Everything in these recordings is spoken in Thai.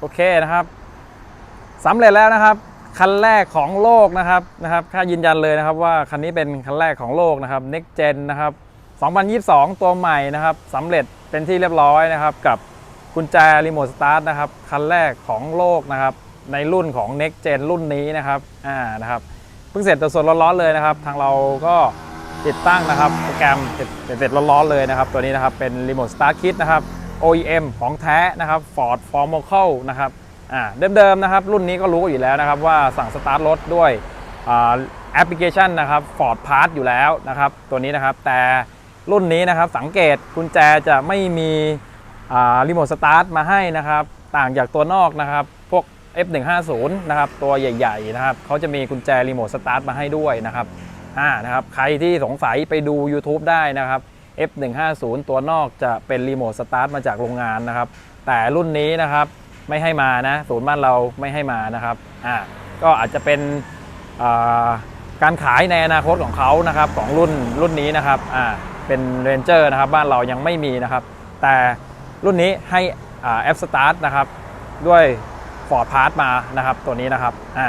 โอเคนะครับสำเร็จแล้วนะครับ คันแรกของโลกนะครับนะครับค่ายืนยันเลยนะครับว่าคันนี้เป็นคันแรกของโลกนะครับ Next Gen นะครับ 2022 ตัวใหม่นะครับสำเร็จเป็นที่เรียบร้อยนะครับ กับกุญแจรีโมทสตาร์ทนะครับคันแรกของโลกนะครับ ในรุ่นของ Next Gen รุ่นนี้นะครับอ่านะครับเพิ่งเสร็จสดๆร้อนๆเลยนะครับ ทางเราก็ติดตั้งนะครับ โปรแกรมเสร็จเสร็จร้อนๆเลยนะครับ ตัวนี้นะครับเป็นรีโมทสตาร์ทคิดนะครับ OEM ของแท้นะครับ Ford f o r m o c a l นะครับเดิมๆนะครับ รุ่นนี้ก็รู้อยู่แล้วนะครับว่าสั่งสตาร์ทรถด้วยแอปพลิเคชันนะครับ Ford Pass อยู่แล้วนะครับ ตัวนี้นะครับแต่รุ่นนี้นะครับสังเกตกุญแจจะไม่มีรีโมทสตาร์ทมาให้นะครับ ต่างจากตัวนอกนะครับ พวก F150 นะครับ ตัวใหญ่ ๆ นะครับเขาจะมีกุญแจรีโมทสตาร์ทมาให้ด้วยนะครับอ่านะครับ ใครที่สงสัยไปดู YouTube ได้นะครับ F150 ตัวนอกจะเป็นรีโมทสตาร์ทมาจากโรงงานนะครับ แต่รุ่นนี้นะครับไม่ให้มานะศูนย์บ้านเราไม่ให้มานะครับอ่าก็อาจจะเป็นาการขายในอนาคตของเขานะครับของรุ่นรุ่นนี้นะครับอ่าเป็นเรนเจอร์นะครับบ้านเรายังไม่มีนะครับ แต่รุ่นนี้ให้อ่าแอปสตาร์ทนะครับด้วย Ford Pass มานะครับตัวนี้นะครับอ่า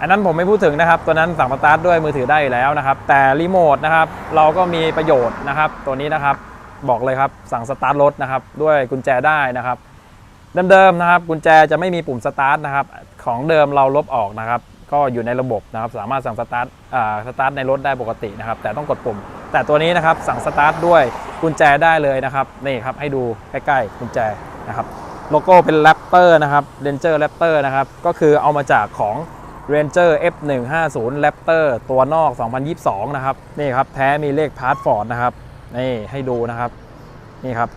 อันนั้นผมไม่พูดถึงนะครับ ตัวนั้นสั่งสตาร์ทด้วยมือถือได้แล้วนะครับ แต่รีโมทนะครับเราก็มีประโยชน์นะครับ ตัวนี้นะครับบอกเลยครับสั่งสตาร์ทรถนะครับด้วยกุญแจได้นะครับเดิมๆนะครับกุญแจจะไม่มีปุ่มสตาร์ทนะครับของเดิมเราลบออกนะครับก็อยู่ในระบบนะครับสามารถสั่งสตาร์ทสตาร์ทในรถได้ปกตินะครับแต่ต้องกดปุ่ม แต่ตัวนี้นะครับสั่งสตาร์ทด้วยกุญแจได้เลยนะครับนี่ครับให้ดูใกล้ๆกุญแจนะครับโลโก้เป็นแรปเตอร์นะครับเรนเจอร์แรปเตอร์นะครับก็คือเอามาจากของ Ranger F150 Raptor ตัวนอก 2022 นะครับ นี่ครับ แท้มีเลขพาสฟอร์ดนะครับ นี่ให้ดูนะครับ นี่ครับ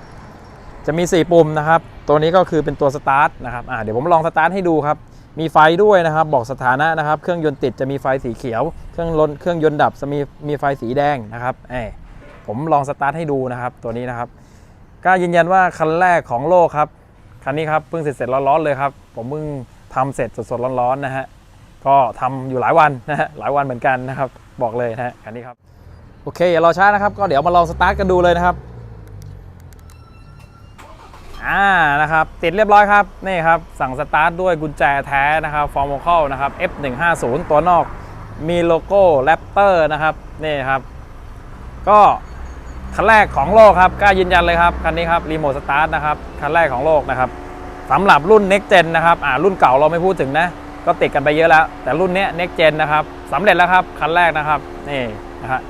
จะมี 4 ปุ่มนะครับ ตัวนี้ก็คือเป็นตัวสตาร์ทนะครับเดี๋ยวผมลองสตาร์ทให้ดูครับ มีไฟด้วยนะครับ บอกสถานะนะครับ เครื่องยนต์ติดจะมีไฟสีเขียว เครื่องลนเครื่องยนต์ดับจะมีมีไฟสีแดงนะครับเอผมลองสตาร์ทให้ดูนะครับ ตัวนี้นะครับกล้ายืนยันว่าคันแรกของโลกครับ คันนี้ครับเพิ่งเสร็จเสร็จร้อนๆเลยครับ ผมเพิ่งทำเสร็จสดๆร้อนๆนะฮะ ก็ทำอยู่หลายวันนะฮะหลายวันเหมือนกันนะครับบอกเลยนะฮะคันนี้ครับโอเคอย่ารอช้านะครับ ก็เดี๋ยวมาลองสตาร์ทกันดูเลยนะครับอ่านะครับติดเรียบร้อยครับนี่ครับสั่งสตาร์ทด้วยกุญแจแท้นะครับฟอร์ม c a l นะครับ F150 ตัวนอกมีโลโก้ Raptor นะครับนี่ครับ ก็คันแรกของโลกครับกล้ายืนยันเลยครับคันนี้ครับรีโมทสตาร์ทนะครับคันแรกของโลกนะครับสำหรับรุ่น Next Gen นะครับอ่ารุ่นเก่าเราไม่พูดถึงนะ ก็ติดกันไปเยอะแล้ว แต่รุ่นเนี้ย Next Gen นะครับสำเร็จแล้วครับคันแรกนะครับนี่นะฮะ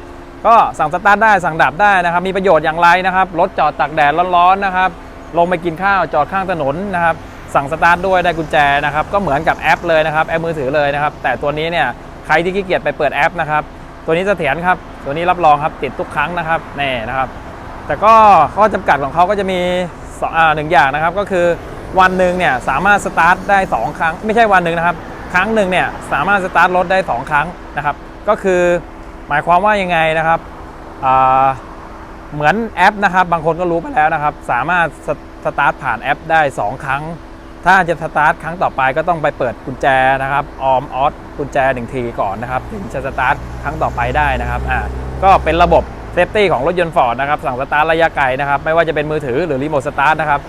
ก็สั่งสตาร์ทได้สั่งดับได้นะครับ มีประโยชน์อย่างไรนะครับรถจอดตากแดดร้อนๆนะครับ ลงไปกินข้าวจอดข้างถนนนะครับ สั่งสตาร์ทด้วยได้กุญแจนะครับ ก็เหมือนกับแอปเลยนะครับ แอปมือถือเลยนะครับ แต่ตัวนี้เนี่ยใครที่ขี้เกียจไปเปิดแอปนะครับ ตัวนี้เสถียรครับ ตัวนี้รับรองครับติดทุกครั้งนะครับนี่นะครับ แต่ก็ข้อจำกัดของเขาก็จะมีสองอ่าหนึ่งอย่างนะครับก็คือ วันหนึ่งเนี่ยสามารถสตาร์ทได้ 2 ครั้ง ไม่ใช่วันหนึ่งนะครับ ครั้งหนึ่งเนี่ยสามารถสตาร์ทรถได้ 2 ครั้งนะครับ ก็คือหมายความว่ายังไงนะครับเหมือนแอปนะครับ บางคนก็รู้ไปแล้วนะครับ สามารถสสตาร์ทผ่านแอปได้ 2 ครั้ง ถ้าจะสตาร์ทครั้งต่อไปก็ต้องไปเปิดกุญแจนะครับออมออสกุญแจหนึ่งทีก่อนนะครับถึงจะสตาร์ทครั้งต่อไปได้นะครับอ่าก็เป็นระบบเซฟตี้ของรถยนต์ฟอร์ดนะครับสั่งสตาร์ทระยะไกลนะครับ ไม่ว่าจะเป็นมือถือหรือรีโมทสตาร์ทนะครับ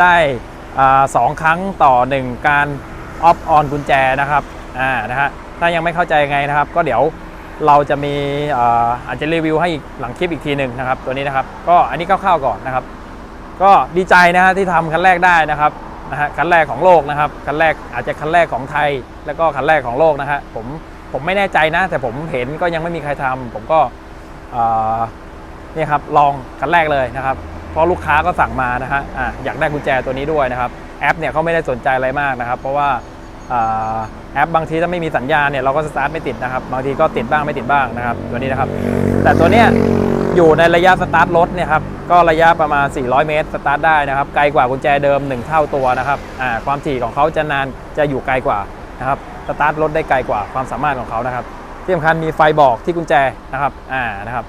ได้ สองครั้งต่อ 1 การออฟออนกุญแจนะครับอ่านะฮะถ้ายังไม่เข้าใจไงนะครับ ก็เดี๋ยวเราจะมีอาจจะรีวิวให้อีกหลังคลิปอีกทีหนึ่งนะครับ ตัวนี้นะครับ ก็อันนี้คร่าวๆก่อนนะครับ ก็ดีใจนะฮะที่ทำคันแรกได้นะครับนะฮะคันแรกของโลกนะครับคันแรกอาจจะคันแรกของไทย แล้วก็คันแรกของโลกนะฮะผมผมไม่แน่ใจนะ แต่ผมเห็นก็ยังไม่มีใครทำผมก็นี่ครับลองคันแรกเลยนะครับ เพราะลูกค้าก็สั่งมานะฮะอะอยากได้กุญแจตัวนี้ด้วยนะครับแอปเนี่ยเขาไม่ได้สนใจอะไรมากนะครับ เพราะว่าอแอปบางทีถ้าไม่มีสัญญาณเนี่ยเราก็สตาร์ทไม่ติดนะครับบางทีก็ติดบ้างไม่ติดบ้างนะครับตัวนี้นะครับ แต่ตัวเนี้ยอยู่ในระยะสตาร์ทรถเนี่ยครับก็ระยะประมาณ 400 เมตรสตาร์ทได้นะครับไกลกว่ากุญแจเดิม 1 เท่าตัวนะครับอ่าความถี่ของเขาจะนานจะอยู่ไกลกว่านะครับสตาร์ทรถได้ไกลกว่าความสามารถของเขานะครับที่สำคัญมีไฟบอกที่กุญแจนะครับอ่านะครับ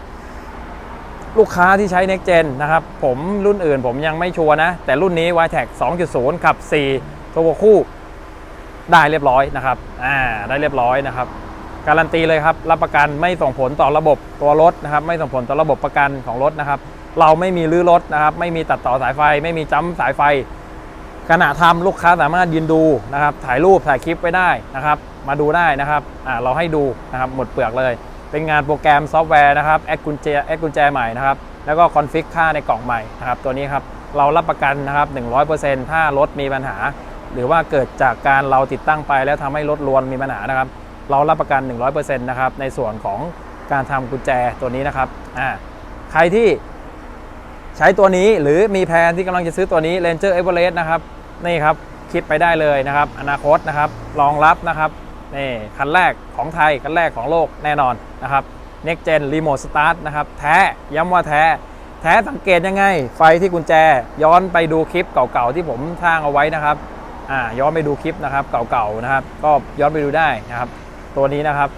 ลูกค้าที่ใช้ Next Gen นะครับ ผมรุ่นอื่นผมยังไม่ชัวร์นะ แต่รุ่นนี้ y t e c 2.0 ขับ 4 ตัวคู่ได้เรียบร้อยนะครับอ่าได้เรียบร้อยนะครับ การันตีเลยครับ รับประกันไม่ส่งผลต่อระบบตัวรถนะครับ ไม่ส่งผลต่อระบบประกันของรถนะครับ เราไม่มีรื้อรถนะครับ ไม่มีตัดต่อสายไฟ ไม่มีจ้ำสายไฟ ขณะทำลูกค้าสามารถยืนดูนะครับ ถ่ายรูปถ่ายคลิปไว้ได้นะครับ มาดูได้นะครับอ่าเราให้ดูนะครับหมดเปลือกเลย เป็นงานโปรแกรมซอฟต์แวร์นะครับแอดกุญแจแอดกุญแจใหม่นะครับแล้วก็คอนฟิกค่าในกล่องใหม่นะครับตัวนี้ครับเรารับประกันนะครับ 100%ถ้ารถมีปัญหา หรือว่าเกิดจากการเราติดตั้งไปแล้วทำให้รถรวนมีปัญหานะครับ เรารับประกัน 100%นะครับในส่วนของการทำกุญแจตัวนี้นะครับอ่าใครที่ใช้ตัวนี้หรือมีแพลนที่กำลังจะซื้อตัวนี้ Ranger Everest นะครับนี่ครับคิดไปได้เลยนะครับ อนาคตนะครับรองรับนะครับ นี่คันแรกของไทย คันแรกของโลกแน่นอนนะครับ Next Gen Remote Start นะครับ แท้ย้ำว่าแท้ แท้สังเกตยังไง ไฟที่กุญแจย้อนไปดูคลิปเก่าๆที่ผมสร้างเอาไว้นะครับอ่าย้อนไปดูคลิปนะครับเก่าๆนะครับ ก็ย้อนไปดูได้นะครับ ตัวนี้นะครับ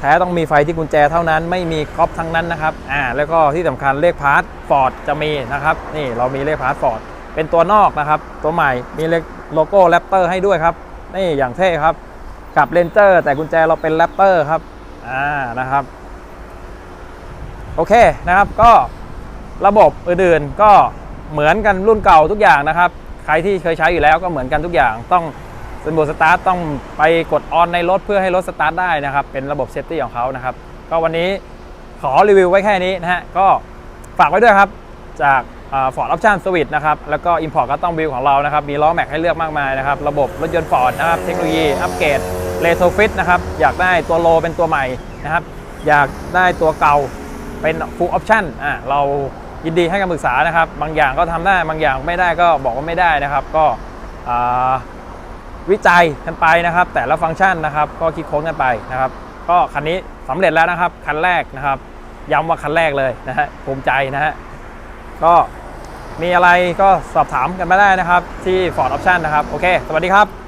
แท้ต้องมีไฟที่กุญแจเท่านั้นไม่มีก๊อปทั้งนั้นนะครับอ่าแล้วก็ที่สำคัญเลขพาร์ทฟอร์ดจะมีนะครับ นี่เรามีเลขพาร์ทฟอร์ดเป็นตัวนอกนะครับ ตัวใหม่มีเลขโลโก้แรปเตอร์ให้ด้วยครับนี่อย่างเท่ครับ กับเลนเจอร์แต่กุญแจเราเป็นแรปเตอร์ครับอ่านะครับโอเคนะครับก็ระบบอื่นๆก็เหมือนกันรุ่นเก่าทุกอย่างนะครับ ใครที่เคยใช้อยู่แล้วก็เหมือนกันทุกอย่างต้องสมบูรสตาร์ทต้องไปกดออนในรถเพื่อให้รถสตาร์ทได้นะครับ เป็นระบบเซฟตี้ของเขานะครับ ก็วันนี้ขอรีวิวไว้แค่นี้นะฮะก็ฝากไว้ด้วยครับ จากฟอร์ดออปชั่นสวิตนะครับ แล้วก็ Import ก็ต้องวิวของเรานะครับ มีล้อแม็กให้เลือกมากมายนะครับ ระบบรถยนต์ฟอร์ดนะครับ เทคโนโลยีอัปเกรด เลโทฟิตนะครับ อยากได้ตัวโลเป็นตัวใหม่นะครับ อยากได้ตัวเก่าเป็น full option อะเรายินดีให้คำปรึกษานะครับ บางอย่างก็ทำได้บางอย่างไม่ได้ก็บอกว่าไม่ได้นะครับ ก็วิจัยกันไปนะครับ แต่ละฟังก์ชันนะครับ ก็คิดค้นกันไปนะครับ ก็คันนี้สำเร็จแล้วนะครับ คันแรกนะครับ ย้ำว่าคันแรกเลยนะฮะภูมิใจนะฮะก็มีอะไรก็สอบถามกันมาได้นะครับ ที่ Ford Option นะครับ โอเค สวัสดีครับ